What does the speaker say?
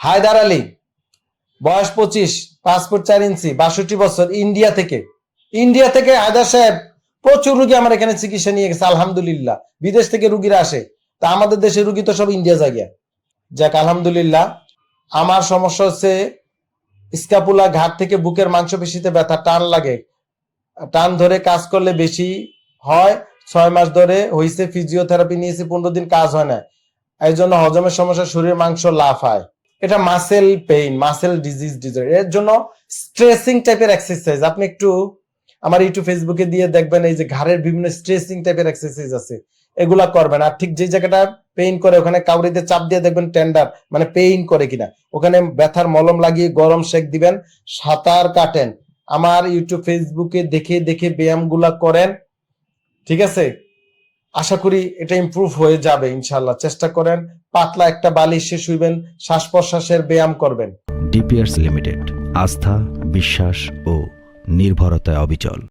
হায়দার আলী, বয়স পঁচিশ, পাঁচ ফুট চার ইঞ্চি, বাষট্টি বছর, ইন্ডিয়া থেকে। ইন্ডিয়া থেকে হায়দার সাহেব প্রচুর রুগী আমার এখানে চিকিৎসা নিয়ে গেছে, আলহামদুলিল্লাহ। বিদেশ থেকে রুগীরা আসে। তা আমাদের দেশের রুগী তো সব ইন্ডিয়া জায়গা। যাক, আলহামদুলিল্লাহ। আমার সমস্যা হচ্ছে স্কাপুলা ঘাট থেকে বুকের মাংসপেশিতে ব্যথা, টান লাগে। টান ধরে কাজ করলে বেশি হয়, ছয় মাস ধরে হয়েছে ফিজিওথেরাপি নিয়েছি, পনেরো দিন কাজ হয় না। এই জন্য হজমের সমস্যা, শরীরের মাংস লাফ হয় এটা muscle pain muscle disease disorder এর জন্য স্ট্রেসিং টাইপের এক্সারসাইজ আপনি একটু আমার ইউটিউব ফেসবুকে দিয়ে দেখবেন এই যে ঘাড়ের বিভিন্ন স্ট্রেসিং টাইপের এক্সারসাইজ আছে। এগুলা করবেন। আর ঠিক যে জায়গাটা পেইন করে, ওখানে কাউরিতে চাপ দিয়ে দেখবেন টেন্ডার মানে পেইন করে কিনা। ওখানে ব্যথার মলম লাগিয়ে গরম শেক দিবেন, সাঁতার কাটেন। আমার ইউটিউব ফেসবুকে দেখে দেখে ব্যায়ামগুলা করেন। ঠিক আছে? আশা করি এটা ইম্প্রুভ হয়ে যাবে ইনশাল্লাহ চেষ্টা করেন, পাতলা একটা বালিশে শুইবেন শ্বাস প্রশ্বাসের ব্যায়াম করবেন। ডিপিআরস লিমিটেড, আস্থা, বিশ্বাস ও নির্ভরতায় অবিচল।